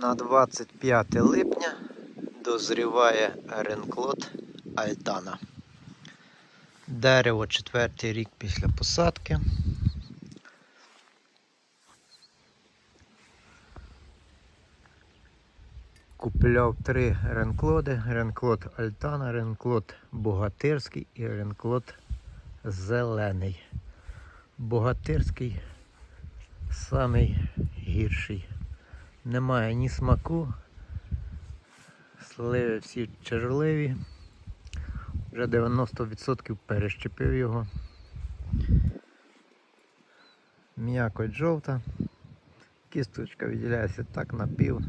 На 25 липня дозріває ренклот Альтана. Дерево четвертий рік після посадки. Купляв три ренклоди. Ренклот Альтана, ренклот Богатирський і ренклот Зелений. Богатирський самий гірший. Немає ні смаку. Сливи всі черливі. Вже 90% перещепив його. М'якоть жовта. Кісточка виділяється так на пів.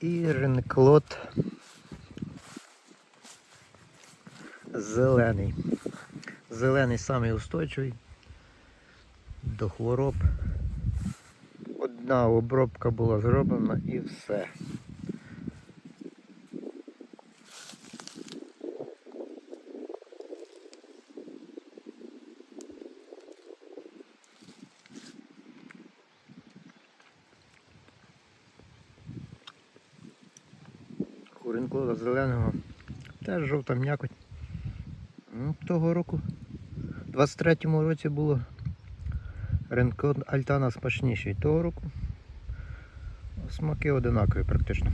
І ренклот зелений. Зелений самий устойчивий до хвороб. Одна обробка була зроблена і все. Ринку зеленого теж жовта м'якоть. Ну, того року, в 23-му році було ринкон Альтана смачніший. Того року смаки одинакові практично.